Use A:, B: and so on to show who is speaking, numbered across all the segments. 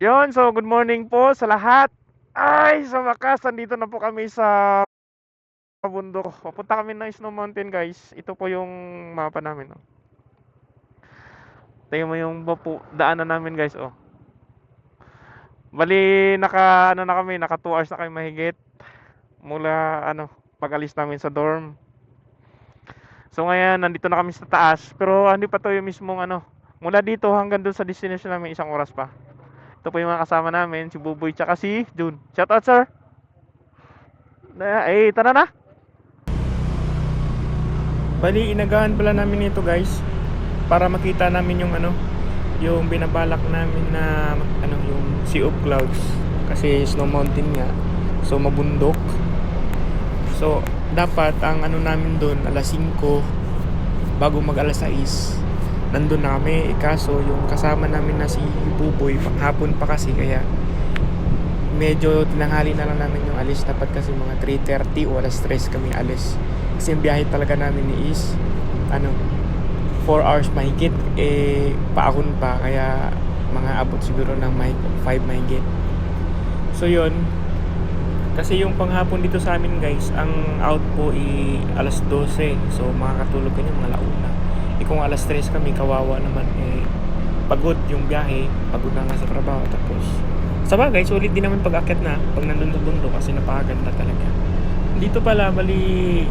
A: Yon, so good morning po sa lahat. Ay, sa wakas, nandito na po kami sa bundok. Papunta kami ng Snow Mountain, guys. Ito po yung mapa namin, oh. Tingnan mo yung bapo, daanan namin, guys, oh. Bali, naka, ano na kami, naka 2 hours na kami mahigit. Mula, ano, pag-alis namin sa dorm. So ngayon, nandito na kami sa taas. Pero hindi pa to yung mismong, ano, mula dito hanggang dun sa destination namin, isang oras pa. Ito po yung mga kasama namin, si Buboy tsaka si Jun. Shout out, sir! Na, eh, tara na!
B: Bali, inagahan pala namin ito guys para makita namin yung ano, yung binabalak namin na ano, yung Sea of Clouds kasi snow mountain nga. So mabundok. So dapat ang ano namin doon alas 5 bago mag alas 6 nandun na kami. Eh, kaso yung kasama namin na si Buboy panghapon pa kasi kaya medyo tinanghali na lang namin yung alis. Dapat kasi mga 3.30 o alas 3 kami alis. Kasi yung biyahe talaga namin ni is ano 4 hours mahigit. Eh paakon pa kaya mga abot siguro ng mahigit 5 mahigit. So yun. Kasi yung panghapon dito sa amin guys ang out po i alas 12 so makakatulog ka niya mga launa eh kung alas 3 kami kawawa naman eh pagod yung biyahe pagod na nga sa trabaho tapos sa bagay, sulit din naman pag akit na pag nandun sa bundok kasi napakaganda talaga. Dito pala, bali,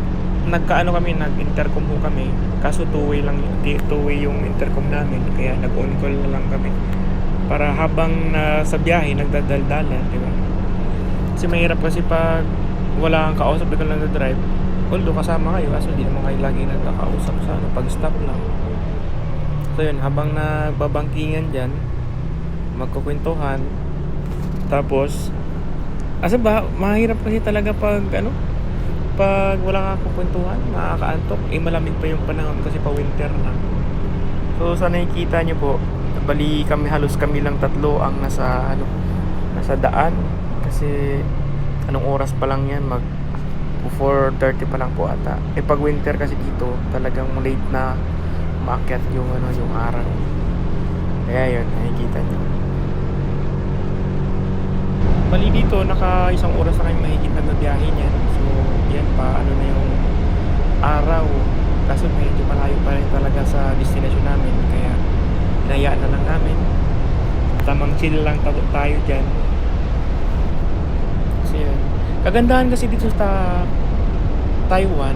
B: nagkaano kami, nag-intercom po kami. Kaso two-way lang, two-way yung intercom namin. Kaya nag-on call na lang kami. Para habang na sa biyahe, nagdadaldalan, di ba? Kasi mahirap kasi pag wala kang kausap, ikaw lang drive Although kasama kayo, kaso di naman kayo lagi nagkakausap sa ano, pag-stop lang. So yun, habang nagbabangkingan dyan, magkukwentuhan, tapos, asa ba, mahirap kasi talaga pag ano, pag wala kang kukwentuhan, makakaantok. Eh, malamig pa yung panahon kasi pa winter na. So, sa nakikita nyo po, bali kami, halos kami lang tatlo ang nasa, ano, nasa daan. Kasi, anong oras pa lang yan, mag 4.30 pa lang po ata. Eh, pag winter kasi dito, talagang late na maakyat yung, ano, yung araw. Kaya yun, nakikita nyo. Bali dito, naka isang oras na kayong mahigit na biyahe niyan. So, yan pa, ano na yung araw. Kaso medyo malayo pa rin talaga sa destination namin. Kaya, hinayaan na lang namin. Tamang chill lang tayo, dyan. Kagandahan kasi dito sa Taiwan,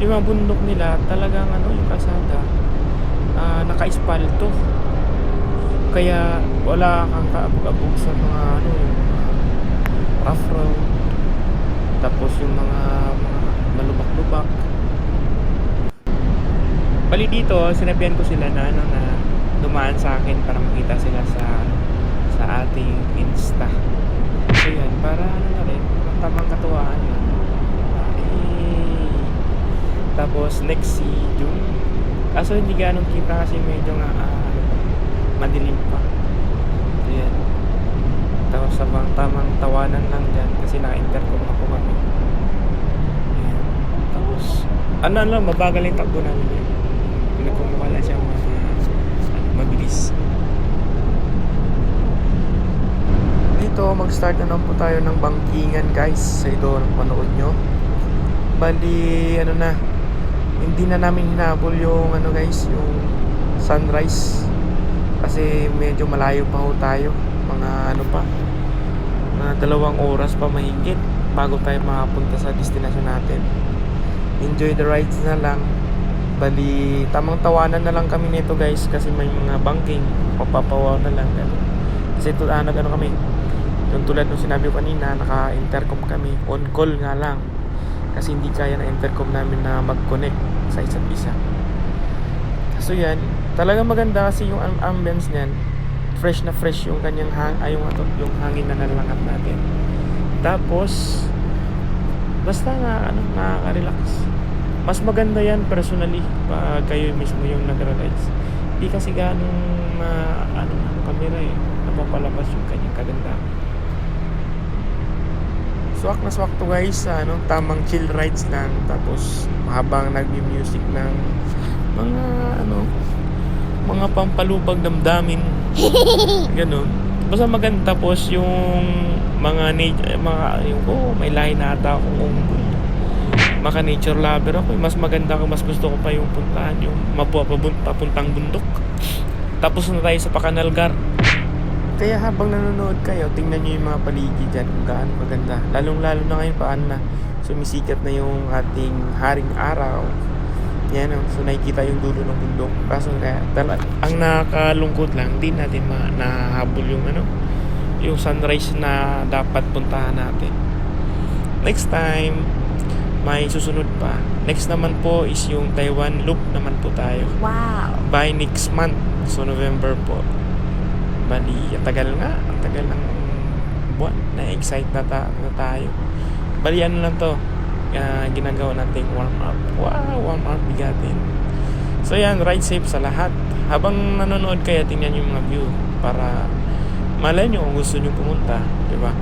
B: yung mga bundok nila, talagang ano, yung kalsada, ah, naka-espalto. Kaya wala kang kaabog-abog sa mga ano, yung rough road. Tapos yung mga, mga malubak-lubak. Bali dito, sinabihan ko sila na ano na dumaan sa akin para makita sila sa sa ating Insta. So yan, para ano na rin, tamang katuwaan. Ay. Tapos next si June. Kaso hindi ganong kita kasi medyo nga ano pa, madilim pa. So yan. Tapos sa mga tamang tawanan lang dyan kasi naka-intercom na po kami. Ayan. Tapos, ano lang, mabagal yung takbo namin yun. Pinagkumukha lang siya mga ano, mabilis. Dito, mag-start na naman po tayo ng bangkingan guys. Sa ito, panood nyo. Bali, ano na, hindi na namin hinabol yung ano guys, yung sunrise. Kasi medyo malayo pa ho tayo. Mga ano pa, mga dalawang oras pa mahigit bago tayo makapunta sa destination natin. Enjoy the rides na lang. Bali, tamang tawanan na lang kami nito guys kasi may mga banking. Papapawaw na lang. Kasi ito, ah, nag-ano kami. Yung tulad nung sinabi ko kanina, naka-intercom kami. On call nga lang. Kasi hindi kaya ng intercom namin na mag-connect sa isa't isa. So yan, talagang maganda kasi yung am- ambience niyan, fresh na fresh yung kanyang hang, ay yung, yung hangin na nalalangap natin. Tapos, basta nga, ano, nakaka-relax. Mas maganda yan personally pag kayo mismo yung nag-rides. Hindi kasi ganong ma, ano, camera eh, napapalabas yung kanyang kagandahan. Swak na swak to guys ano, tamang chill rides lang tapos habang nagmi-music ng mga ano mga pampalubag damdamin ganun basta maganda tapos yung mga nature, mga, yung, oh, may lahi na ata akong unggoy. Maka nature lover ako. eh. Mas maganda ko, mas gusto ko pa yung puntahan, yung mapuwa papuntang bundok. Tapos na tayo sa Pakanalgar. Kaya habang nanonood kayo, tingnan nyo yung mga paligid dyan kung gaano kaganda. Lalong-lalo na ngayon paano na sumisikat na yung ating haring araw. Yan o, so nakikita yung dulo ng bundok. Kaso kaya, tala, ang nakakalungkot lang, di natin ma nahabol yung ano, yung sunrise na dapat puntahan natin. Next time, may susunod pa. Next naman po is yung Taiwan Loop naman po tayo
C: Wow.
B: by next month. So, November po. Bali, tagal nga. Tagal ng buwan. Na-excite na, ta- na tayo. Bali, ano lang to. ah, ginagawa nating warm up. Wow, warm up bigatin. So, yan. Ride safe sa lahat. Habang nanonood kayo, tingnan yung mga view. Para malay nyo kung gusto nyo pumunta. Di ba?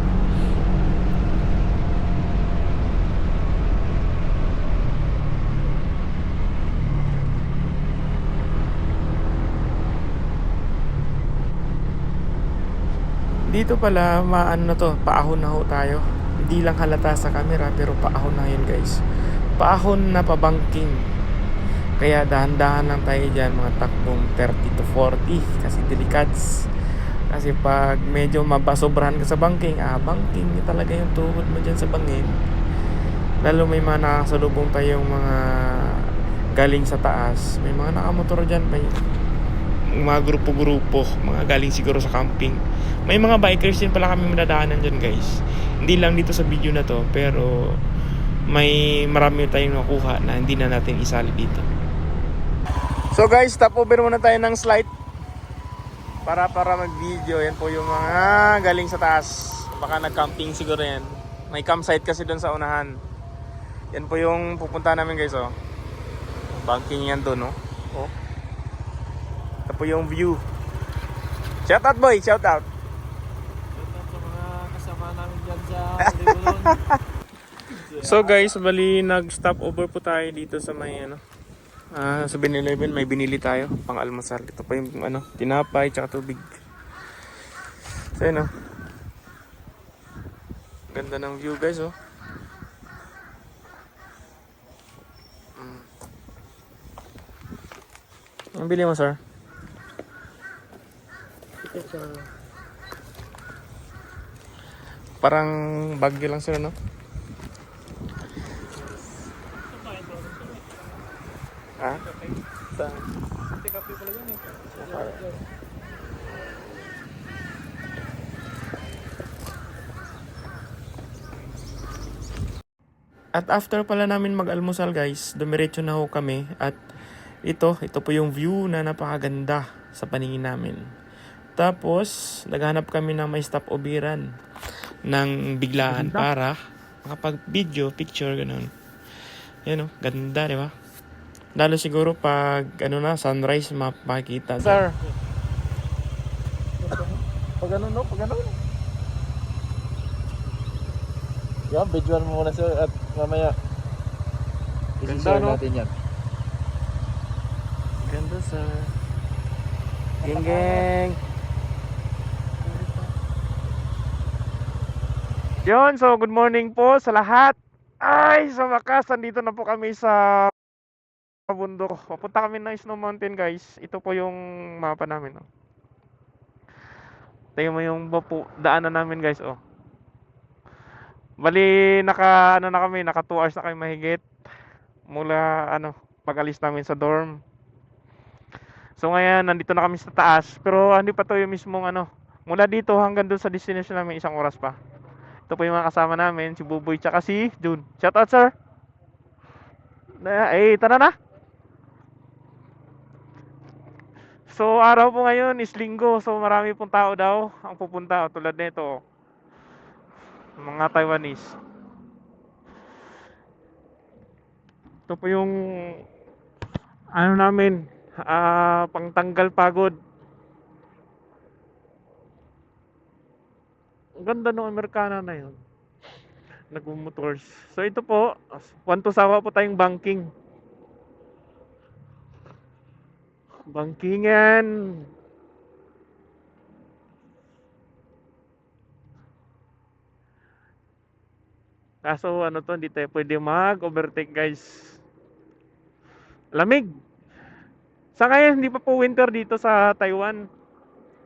B: Dito pala, maano na to, paahon na ho tayo. Hindi lang halata sa camera, pero paahon na yun guys. Paahon na pabangking. Kaya dahan-dahan lang tayo dyan, mga takbong 30 to 40. Kasi delikats. Kasi pag medyo mabasobrahan ka sa banking, ah, banking talaga yung tuhod mo dyan sa bangin. Lalo may mga nakasalubong tayong mga galing sa taas. May mga nakamotor dyan pa mga grupo-grupo, mga galing siguro sa camping. May mga bikers din pala kami madadaanan dyan guys. Hindi lang dito sa video na to, pero may marami tayong nakuha na hindi na natin isali dito. So guys, stop over muna tayo ng slide para para mag-video. Yan po yung mga galing sa taas. Baka nag-camping siguro yan. May campsite kasi doon sa unahan. Yan po yung pupunta namin guys oh. Banking yan doon oh. oh. Ito po yung view. Shout out boy, shout out.
D: sa mga kasama namin dyan sa.
B: So guys, bali nag-stop over po tayo dito sa may ano. Ah, sa 7-Eleven may binili tayo pang almusal. Ito pa yung ano, tinapay tsaka tubig. So yun oh. Ganda ng view guys oh. Mm. Ang bili mo sir? Parang bagyo lang sir no? Ha? Saan? At after pala namin mag-almusal guys, dumiretso na ho kami at ito, ito po yung view na napakaganda sa paningin namin. Tapos, naghanap kami ng may stop obiran ng biglaan para makapag-video, picture, ganun. Yan o, ganda, di ba? Lalo siguro pag ano na, sunrise mapakita. Sir,
D: Pag ano no, pag ano. Yan, videoan mo muna sir at mamaya
B: Ganda, no?
D: natin yan.
B: Ganda sir. Geng geng.
A: Yon, so good morning po sa lahat. Ay, sa wakas, nandito na po kami sa bundok. Papunta kami ng Snow Mountain, guys. Ito po yung mapa namin, oh. Tingnan mo yung bapo, daanan namin, guys, oh. Bali, naka, ano na kami, naka 2 hours na kami mahigit. Mula, ano, pag-alis namin sa dorm. So ngayon, nandito na kami sa taas. Pero hindi pa to yung mismong, ano, mula dito hanggang doon sa destination namin, isang oras pa. Ito po yung mga kasama namin, si Buboy tsaka si June. Shout out, sir! Na, eh, tara na! So, araw po ngayon is linggo. So, marami pong tao daw ang pupunta. Tulad nito. Mga Taiwanese. Ito po yung ano namin, ah, pangtanggal pagod. ganda ng Amerikana na yun. Nagmumotors. So ito po, kwanto sawa po tayong banking. Bangkingan.
B: Kaso ano to, hindi tayo pwede mag-overtake guys. Lamig. Sa ngayon, hindi pa po winter dito sa Taiwan.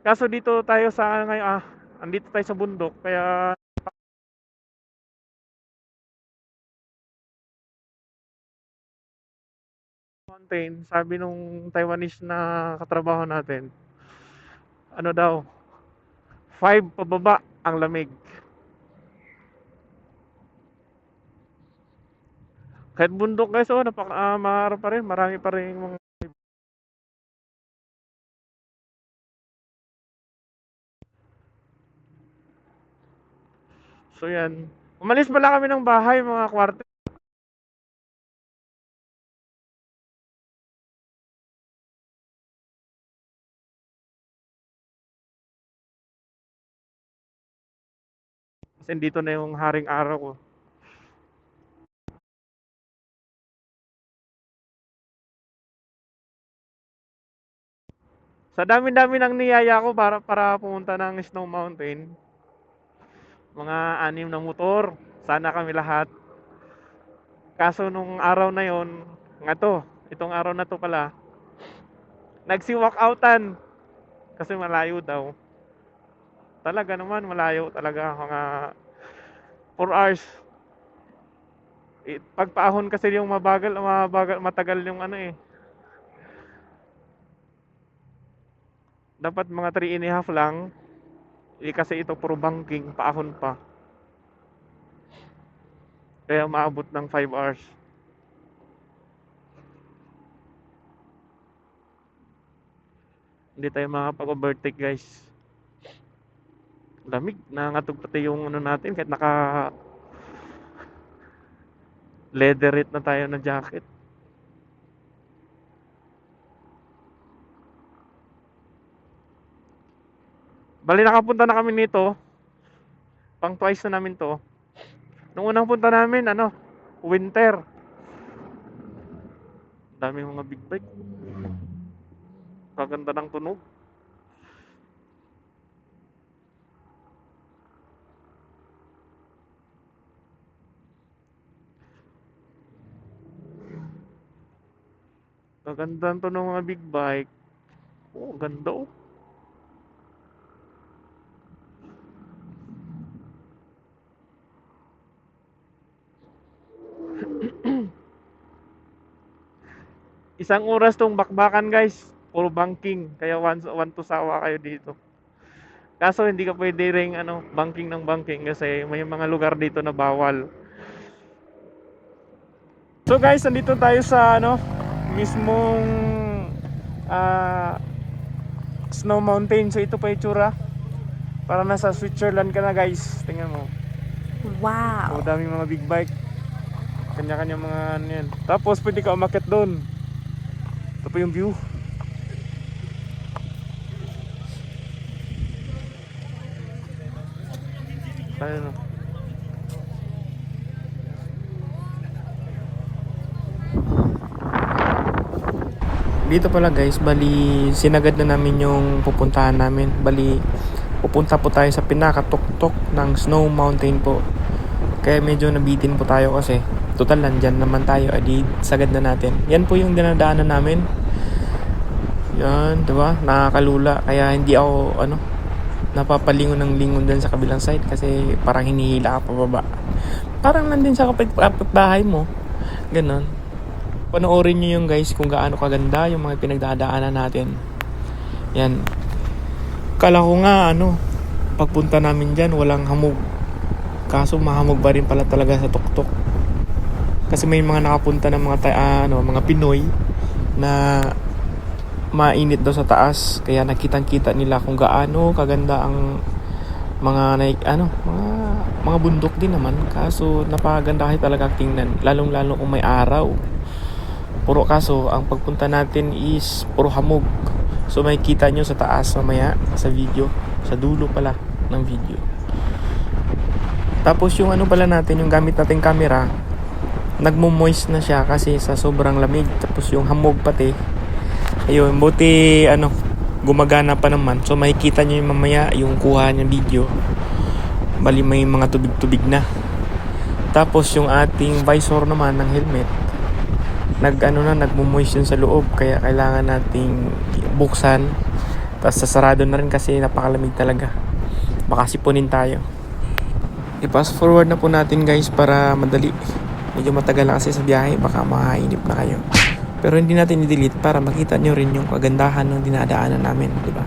B: Kaso dito tayo sa ano ngayon, ah, andito tayo sa bundok. Kaya mountain, sabi nung Taiwanese na katrabaho natin, ano daw, 5 pababa ang lamig. Kahit bundok guys, oh, napaka, maharap pa rin, marami pa rin mga So yan. Umalis pala kami ng bahay mga kwarto. Kasi dito na yung haring araw ko. Sa dami-dami ng niyaya ko para para pumunta ng Snow Mountain. Mga anim na motor. Sana kami lahat. Kaso nung araw na yon, nga to, itong araw na to pala, nagsi-walk outan. Kasi malayo daw. Talaga naman, malayo talaga. Mga 4 hours. Pagpaahon kasi yung mabagal, mabagal, matagal yung ano eh. Dapat mga 3 and a half lang. Eh, kasi ito puro banking, paahon pa. Kaya maabot ng 5 hours. Hindi tayo makapag-overtake guys. Lamig, nangangatog pati yung ano natin kahit naka leatherette na tayo na jacket. Bali nakapunta na kami nito. Pang twice na namin to. Nung unang punta namin, ano, winter. Dami mga big bike. Kaganda ng tunog. Kaganda tunog ng mga big bike. Oh, ganda oh. Isang oras tong bakbakan guys. Puro banking. Kaya one, one to sawa kayo dito. Kaso hindi ka pwede ring ano, banking ng banking kasi may mga lugar dito na bawal. So guys, nandito tayo sa ano, mismong ah, Snow Mountain. So ito pa itsura. Para nasa Switzerland ka na guys. Tingnan mo.
C: Wow.
B: So daming mga big bike. Kanya-kanya mga ano yan. Tapos pwede ka umakyat doon. Pa yung view. Ayun o.
E: Dito pala guys, bali sinagad na namin yung pupuntahan namin. Bali pupunta po tayo sa pinakatuktok ng Snow Mountain po. Kaya medyo nabitin po tayo kasi total nandyan naman tayo, adi sagad na natin. Yan po yung dinadaanan namin. Yan, 'di ba? Nakakalula kaya hindi ako ano napapalingon ng lingon dun sa kabilang side kasi parang hinihila ka pababa. Parang nandun sa kapit bahay mo. Ganon. Panoorin nyo yung guys kung gaano kaganda yung mga pinagdadaanan natin. Yan. Kala ko nga ano, pagpunta namin dyan walang hamog. Kaso mahamog pa rin pala talaga sa tuktok. Kasi may mga nakapunta ng mga ta- ah, ano, mga Pinoy na mainit daw sa taas. Kaya nakitang-kita nila kung gaano kaganda ang mga naik ano mga mga bundok din naman. Kaso napakaganda kasi talaga tingnan. Lalong lalo kung may araw. Puro kaso ang pagpunta natin is puro hamog. So may kita nyo sa taas mamaya sa video. Sa dulo pala ng video. Tapos yung ano pala natin yung gamit nating camera nagmo-moist na siya kasi sa sobrang lamig. Tapos yung hamog pati ayun buti ano gumagana pa naman. So makikita nyo yung mamaya yung kuha niya video. Bali may mga tubig-tubig na.
B: Tapos yung ating visor naman ng helmet, nag ano na nagmo-moist yun sa loob. Kaya kailangan nating buksan. Tapos sasarado na rin kasi napakalamig talaga. Baka sipunin tayo. I-fast forward na po natin guys para madali. Medyo matagal na kasi sa biyahe. Baka makainip na kayo pero hindi natin i-delete para makita nyo rin yung kagandahan ng dinadaanan namin di ba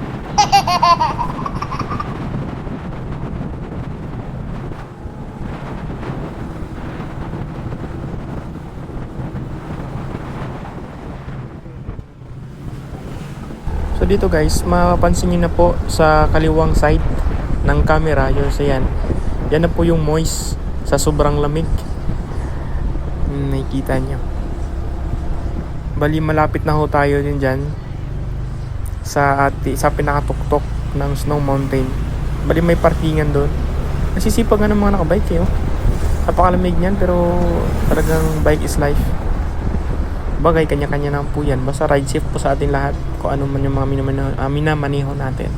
B: So dito guys, mapapansin niyo na po sa kaliwang side ng camera, yun sa yan. Yan na po yung moist sa sobrang lamig. Hmm, nakikita niyo. Bali malapit na ho tayo din dyan sa ati, sa pinakatuktok ng Snow Mountain. Bali may parkingan doon. Nasisipag nga ng mga nakabike eh. Oh. Napakalamig niyan pero talagang bike is life bagay kanya-kanya na po yan basta ride safe po sa ating lahat kung ano man yung mga minamano, uh, minamaneho natin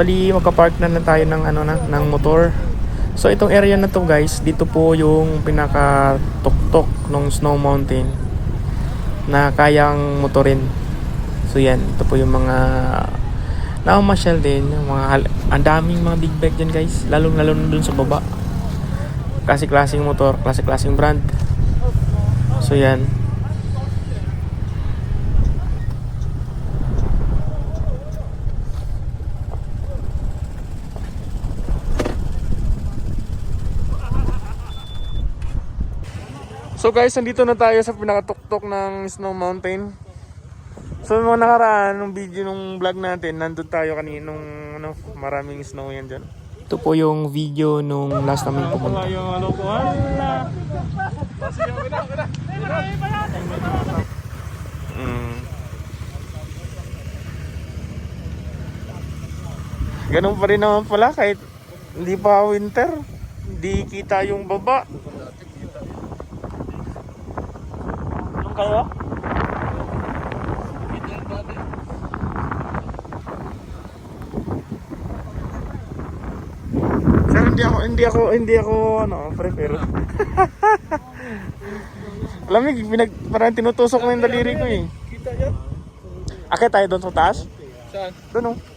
B: Bali, magka-park na lang tayo ng ano na, ng motor. So itong area na to guys, dito po yung pinaka tuktok ng Snow Mountain na kayang motorin. So yan, ito po yung mga nakamasyal din, yung mga ang daming mga big bike dyan guys, lalong lalo na dun sa baba. Klase klaseng motor, klase klaseng brand. So yan. So guys, nandito na tayo sa pinakatuktok ng Snow Mountain. So mga nakaraan nung video nung vlog natin, nandun tayo kaninong ano, maraming snow yan dyan. Ito po yung video nung last namin pumunta.
A: yung ano ko, wala. Mm. Ganun pa rin naman pala kahit hindi pa winter. Hindi kita yung baba. Anong kayo? Sir, hindi ako, hindi ako, hindi ako, ano, prepare. Lamig, pinag, parang tinutusok na yung daliri ko eh.
D: Kita yan.
A: Akit tayo doon sa taas?
D: Saan?
A: Doon oh.